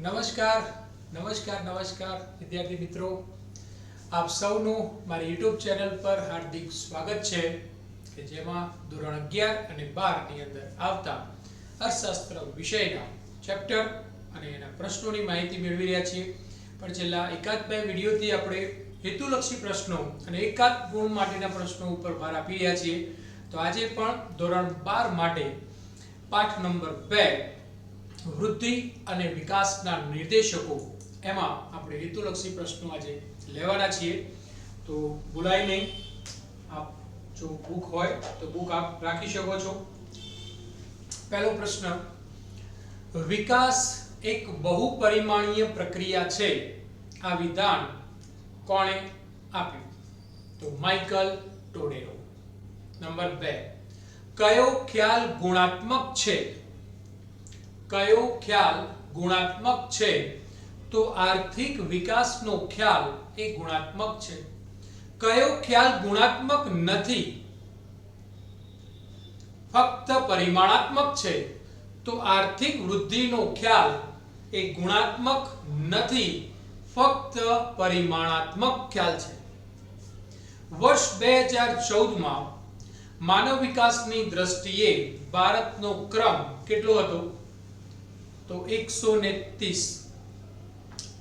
નમસ્કાર નમસ્કાર નમસ્કાર, વિદ્યાર્થી મિત્રો. આપ સૌનું મારી યુટ્યુબ ચેનલ પર હાર્દિક સ્વાગત છે કે જેમાં ધોરણ અગિયાર અને બારની અંદર આવતા અર્થશાસ્ત્ર વિષયના ચેપ્ટર અને એના પ્રશ્નોની માહિતી મેળવી રહ્યા છીએ. પણ છેલ્લા એકાદ બે વિડીયોથી આપણે હેતુલક્ષી પ્રશ્નો અને એકાદ ગુણ માટેના પ્રશ્નો ઉપર ભાર આપી રહ્યા છીએ. તો આજે પણ ધોરણ બાર માટે પાઠ નંબર બે વૃદ્ધિ અને વિકાસના નિર્દેશકો. એમાં આપણે હેતુલક્ષી પ્રશ્નો આજે લેવાના છીએ. તો ભૂલાય નહીં. આપ જો બુક હોય તો બુક આપ રાખી શકો છો. પહેલો પ્રશ્ન. વિકાસ એક બહુપરિમાણીય પ્રક્રિયા છે. આ વિધાન કોણે આપ્યું? તો માઇકલ ટોડેરો. નંબર બે. કયો ખ્યાલ ગુણાત્મક છે? કયો ખ્યાલ ગુણાત્મક છે? તો આર્થિક વિકાસનો ખ્યાલ એ ગુણાત્મક છે. કયો ખ્યાલ ગુણાત્મક નથી? ફક્ત પરિમાણાત્મક છે. તો આર્થિક વૃદ્ધિનો ખ્યાલ એ ગુણાત્મક નથી. ફક્ત પરિમાણાત્મક ખ્યાલ છે. વર્ષ બે હજાર ચૌદમાં માનવ વિકાસની દ્રષ્ટિએ ભારતનો ક્રમ કેટલો હતો? તો એકસો ને ત્રીસ.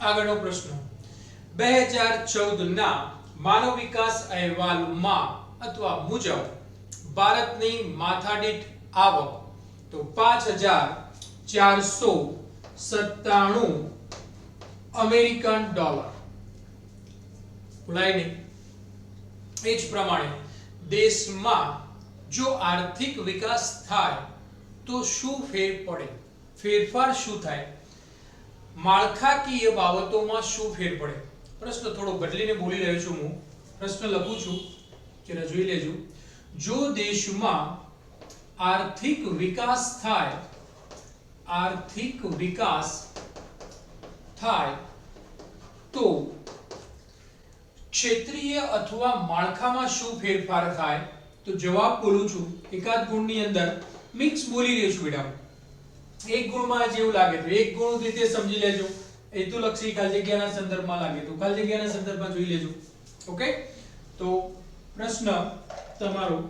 આગળનો પ્રશ્ન. બે હજાર ચૌદ ના માનવ વિકાસ અહેવાલમાં અથવા મુજબ ભારતની માથાદીઠ આવક તો પાંચ હજાર ચારસો સત્તાણું અમેરિકન ડોલર. ભૂલાય નહીં. એ જ પ્રમાણે દેશમાં જો આર્થિક વિકાસ થાય તો શું ફેર પડે? ફેરફાર શું થાય? માળખાકીય બાબતોમાં શું ફેર પડે? પ્રશ્ન થોડો બદલીને બોલી રહ્યો છું હું. પ્રશ્ન લખું છું જરા જોઈ લેજો. જો દેશમાં આર્થિક વિકાસ થાય, આર્થિક વિકાસ થાય, તો ક્ષેત્રીય અથવા માળખામાં શું ફેરફાર થાય? તો જવાબ બોલું છું એકાદ ગુણની અંદર. મિક્સ બોલી રહ્યો છું બેટા એક ગુણમાં જેવું લાગે તો એક ગુણ રીતે સમજી લેજો. હેતુલક્ષી ખાલી જગ્યાના સંદર્ભમાં લાગે તો ખાલી જગ્યાના સંદર્ભમાં જોઈ લેજો. ઓકે? તો પ્રશ્ન તમારો.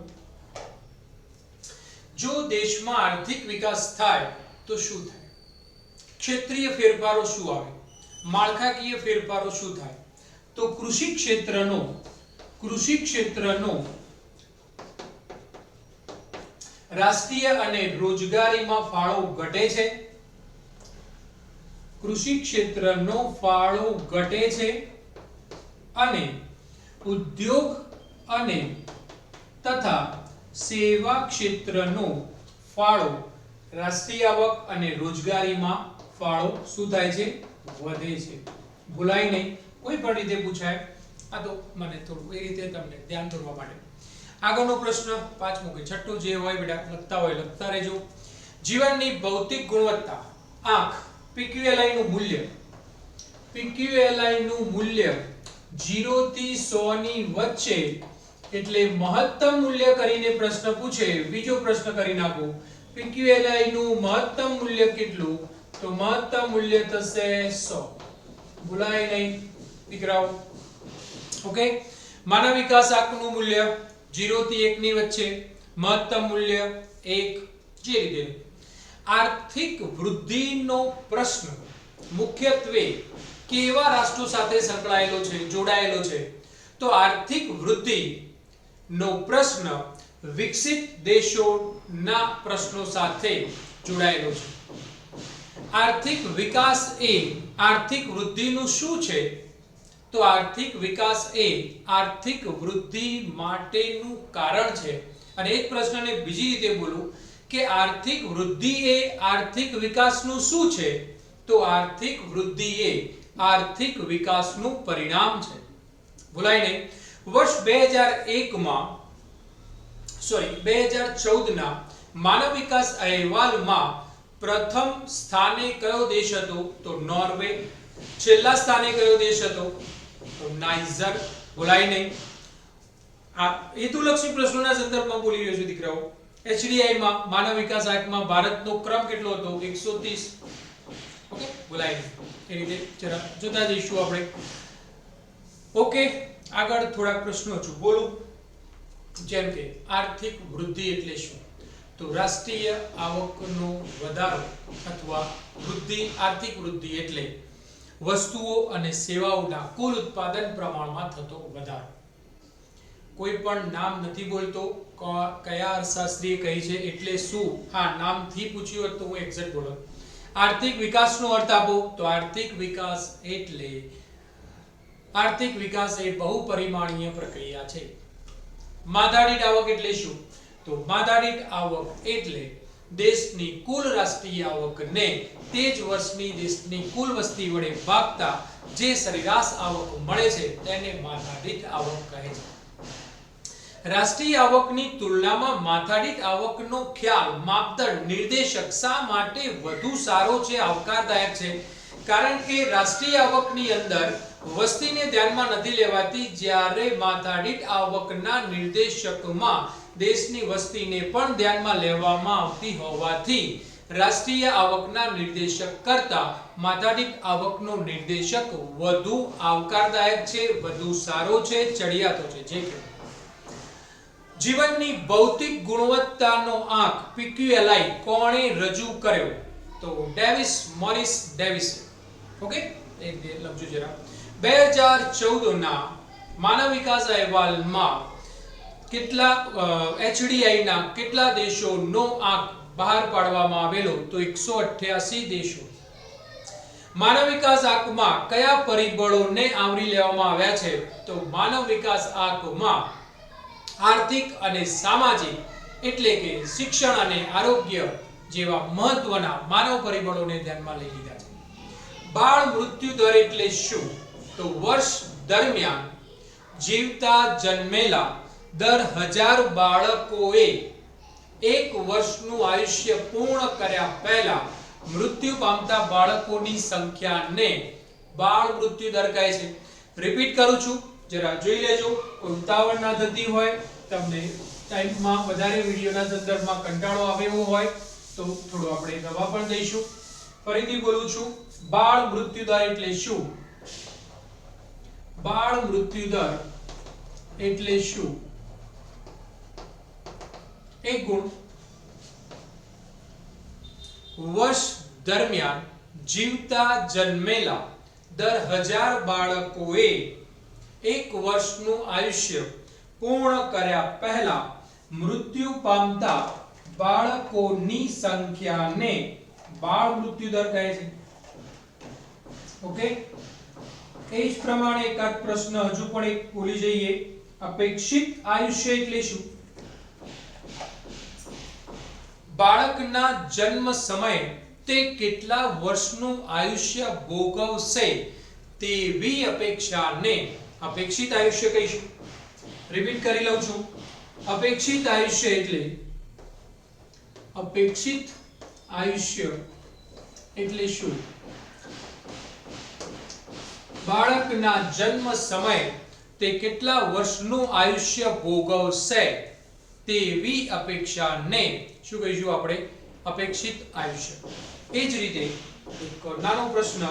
જો દેશમાં આર્થિક વિકાસ થાય તો શું થાય? ક્ષેત્રીય ફેરફારો શું આવે? માળખાકીય ફેરફારો શું થાય? તો કૃષિ ક્ષેત્રનો કૃષિ ક્ષેત્રનો રાષ્ટ્રીય અને રોજગારીમાં ફાળો ઘટે છે? કૃષિ ક્ષેત્રનો ફાળો ઘટે છે અને ઉદ્યોગ અને તથા સેવા ક્ષેત્રનો ફાળો રાષ્ટ્રીય આવક અને રોજગારીમાં ફાળો શું થાય છે? વધે છે. ભૂલાય નહીં. કોઈ પણ રીતે પૂછાય. આ તો મને થોડું એ રીતે તમને ધ્યાન દોરવા માટે. આગળનો પ્રશ્ન પાંચમો કે છઠ્ઠો જે હોય બેટા, લખતા હોય, લખતા રહેજો. જીવનની ભૌતિક ગુણવત્તા, આંખ પીક્યુએલઆઈ નું મૂલ્ય. પીક્યુએલઆઈ નું મૂલ્ય 0 થી 100 ની વચ્ચે એટલે મહત્તમ મૂલ્ય કરીને પ્રશ્ન પૂછે, બીજો પ્રશ્ન કરી નાખો. પીક્યુએલઆઈ નું મહત્તમ મૂલ્ય કેટલું? તો મહત્તમ મૂલ્ય થશે 100 ભૂલાય નહીં, દીકરાઓ. ઓકે? માનવ વિકાસ આંકનું મૂલ્ય 0 થી 1 ની વચ્ચે મહત્તમ મૂલ્ય 1 જે રીતે? આર્થિક વૃદ્ધિનો પ્રશ્ન મુખ્યત્વે કેવા રાષ્ટ્રો સાથે સંકળાયેલો છે, જોડાયેલો છે? તો આર્થિક વૃદ્ધિ નો પ્રશ્ન વિકસિત દેશોના પ્રશ્નો સાથે જોડાયેલો છે. આર્થિક વિકાસ એ આર્થિક વૃદ્ધિનું શું છે? તો આર્થિક વિકાસ એ આર્થિક વૃદ્ધિ માટેનું કારણ છે. અને એક પ્રશ્નને બીજી રીતે બોલું કે આર્થિક વૃદ્ધિ એ આર્થિક વિકાસનું શું છે? તો આર્થિક વૃદ્ધિ એ આર્થિક વિકાસનું પરિણામ છે. ભૂલાય નહીં વર્ષ 2001 માં સોરી 2014 ના માનવ વિકાસ અહેવાલમાં પ્રથમ સ્થાને કયો દેશ હતો? તો નોર્વે. છેલ્લા સ્થાને કયો દેશ હતો? તો બોલાય નહીં. આ હેતુલક્ષી પ્રશ્નોના સંદર્ભમાં બોલી રહ્યો છું, દીકરાઓ. એચડીઆઈ માં, માનવ વિકાસ આંકમાં ભારતનો ક્રમ કેટલો હતો? 130 ઓકે? બોલાય એ રીતે જરા જોતા જઈશું આપણે. ઓકે, આગળ થોડાક પ્રશ્નો છું. બોલું. જેમ કે, આર્થિક વૃદ્ધિ એટલે શું? તો રાષ્ટ્રીય આવકનો વધારો અથવા વૃદ્ધિ, આર્થિક વૃદ્ધિ એટલે વસ્તુઓ અને સેવાઓના કુલ ઉત્પાદન પ્રમાણમાં થતો વધારો. કોઈ પણ નામ નથી બોલતો કયા અર્થશાસ્ત્રીએ કહી છે, એટલે શું, હા, નામથી પૂછ્યું હોત તો હું એક્ઝેક્ટ બોલો. આર્થિક વિકાસનો અર્થ આપો, તો આર્થિક વિકાસ એટલે, આર્થિક વિકાસ એ બહુપરિમાણીય પ્રક્રિયા છે. માથાદીઠ આવક એટલે શું? તો માથાદીઠ આવક એટલે દેશની કુલ રાષ્ટ્રીય આવકને તે જ વર્ષની દેશની કુલ વસ્તી વડે ભાગતા જે સરેરાશ આવક મળે છે તેને માથાદીઠ આવક કહે છે. રાષ્ટ્રીય આવકની તુલનામાં માથાદીઠ આવકનો ખ્યાલ, માપદંડ, નિર્દેશક શા માટે વધુ સારો છે, આવકારદાયક છે? કારણ કે રાષ્ટ્રીય આવકની અંદર વસ્તીને ધ્યાનમાં નથી લેવાતી, જ્યારે માથાદીઠ આવકના નિર્દેશકમાં દેશની વસ્તીને પણ ધ્યાનમાં લેવામાં આવતી હોવાથી રાષ્ટ્રીય આવકના નિર્દેશક કરતા માથાદીઠ આવકનો નિર્દેશક વધુ આવકારદાયક છે, વધુ સારો છે, ચડિયાતો છે. જે જીવનની ભૌતિક ગુણવત્તાનો આંક પીક્યુએલઆઈ કોણે રજૂ કર્યો? તો ડેવિસ મોરિસ ડેવિસ. ઓકે? દે લખજો જરા. 2014 ના માનવ વિકાસ અહેવાલમાં કેટલા એચડીઆઈ ના કેટલા દેશોનો આંક બહાર પાડવામાં આવેલો? તો 188 દેશો. માનવ વિકાસ આંકમાં કયા પરિબળોને આવરી લેવામાં આવ્યા છે? તો માનવ વિકાસ આંકમાં આર્થિક અને સામાજિક, એટલે કે શિક્ષણ અને આરોગ્ય જેવા મહત્વના માનવ પરિબળોને ધ્યાનમાં લઈ લીધા છે. બાળ મૃત્યુ દર એટલે શું? તો વર્ષ દરમિયાન જીવતા જન્મેલા દર હજાર બાળકોએ એક વર્ષનું આયુષ્ય પૂર્ણ કર્યા પહેલા મૃત્યુ પામતા બાળકોની સંખ્યાને બાળ મૃત્યુ દર કહે છે. રિપીટ કરું છું, જરા જોઈ લેજો, કોઈ ઉતાવળ ના થતી હોય, તમને ટાઈમમાં વધારે વિડીયોના સંદર્ભમાં કંટાળો આવેલો હોય, તો થોડું આપણે નવા પણ દઈશું. ફરીથી બોલું છું, બાળ મૃત્યુ દર એટલે શું? બાળ મૃત્યુ દર એટલે શું? એક ગુણ. વર્ષ દરમિયાન જીવતા જન્મેલા દર હજાર બાળકોએ એક વર્ષનું આયુષ્ય પૂર્ણ કર્યા પહેલા મૃત્યુ પામતા બાળકોની સંખ્યાને બાળ મૃત્યુ દર કહે છે. ઓકે? એ જ પ્રમાણે એકાદ પ્રશ્ન હજુ પણ એક ભૂલી જઈએ. અપેક્ષિત આયુષ્ય એટલે શું? બાળકના જન્મ સમયે તે કેટલા વર્ષનું આયુષ્ય ભોગવશે તેવી અપેક્ષાને અપેક્ષિત આયુષ્ય કહીશું. રિપીટ કરી લઉં છું. અપેક્ષિત આયુષ્ય એટલે અપેક્ષિત આયુષ્ય એટલે શું? બાળકના જન્મ સમયે તે કેટલા વર્ષનું આયુષ્ય ભોગવશે તેવી અપેક્ષાને શું કહીશું આપણે? અપેક્ષિત આયુષ્ય. એ જ રીતે એક નાનો પ્રશ્ન,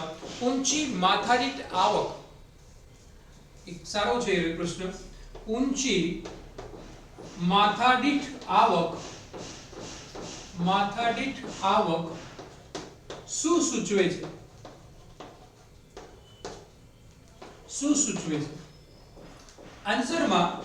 ઊંચી માથાદીઠ આવક. એક સારો છે એ પ્રશ્ન. ઊંચી માથાદીઠ આવક માથાદીઠ આવક શું સૂચવે છે? શું સૂચવે છે? આન્સરમાં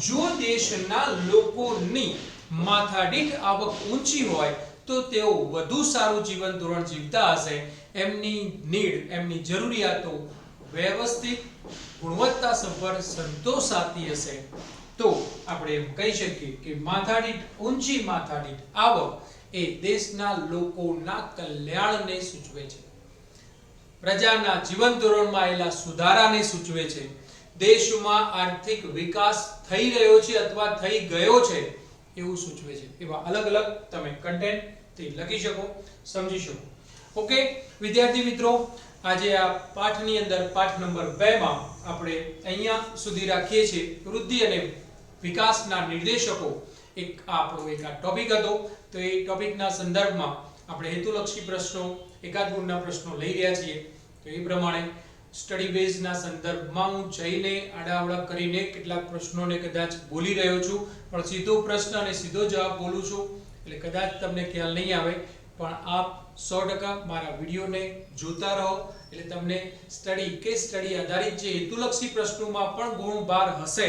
જો દેશના લોકોની માથાદીઠ આવક ઊંચી હોય, તો તેઓ વધુ સારું જીવન ધોરણ જીવતા હશે. એમની નીડ, એમની જરૂરિયાતો વ્યવસ્થિત, ગુણવત્તાસભર સંતોષાતી હશે. તો આપણે એમ કહી શકીએ કે માથાદીઠ, ઊંચી માથાદીઠ આવક એ દેશના લોકોના કલ્યાણને સૂચવે છે. પ્રજાના જીવન ધોરણમાં આવેલા સુધારાને સૂચવે છે. દેશમાં આર્થિક વિકાસ થઈ રહ્યો છે અથવા થઈ ગયો છે એવું સૂચવે છે. એવા અલગ અલગ તમે કન્ટેન્ટ તે લખી શકો, સમજી શકો. ઓકે વિદ્યાર્થી મિત્રો, આજે આ પાઠની અંદર, પાઠ નંબર 2 માં આપણે અહીંયા સુધી રાખીએ છીએ. વૃદ્ધિ અને વિકાસના નિર્દેશકો એક આપણો એક આ ટોપિક હતો. તો એ ટોપિકના સંદર્ભમાં આપણે હેતુલક્ષી પ્રશ્નો, એકાદ ગુણના પ્રશ્નો લઈ રહ્યા છીએ. તો એ પ્રમાણે સ્ટડી બેઝના સંદર્ભમાં હું જઈને આડાવડા કરીને કેટલાક પ્રશ્નોને કદાચ બોલી રહ્યો છું, પણ સીધો પ્રશ્ન અને સીધો જવાબ બોલું છું, એટલે કદાચ તમને ખ્યાલ નહીં આવે, પણ આપ સો ટકા મારા વિડીયોને જોતા રહો, એટલે તમને સ્ટડી કે સ્ટડી આધારિત જે હેતુલક્ષી પ્રશ્નોમાં પણ ગુણ બાર હશે,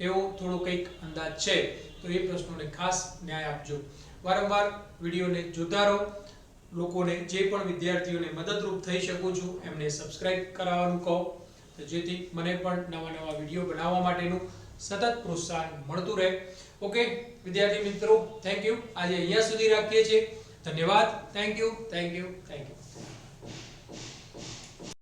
એવો થોડો કંઈક અંદાજ છે, તો એ પ્રશ્નોને ખાસ ન્યાય આપજો. વારંવાર વિડીયોને જોતા રહો લોકોને જે પણ વિદ્યાર્થીઓને મદદરૂપ થઈ શકું છું, એમને સબસ્ક્રાઇબ કરાવવાનું કહો. તો જેથી મને પણ નવા નવા વીડિયો બનાવવા માટેનું સતત પ્રોત્સાહન મળતું રહે. ઓકે વિદ્યાર્થી મિત્રો થેન્ક યુ આજે અહીંયા સુધી રાખીએ છીએ. ધન્યવાદ. Thank you thank you thank you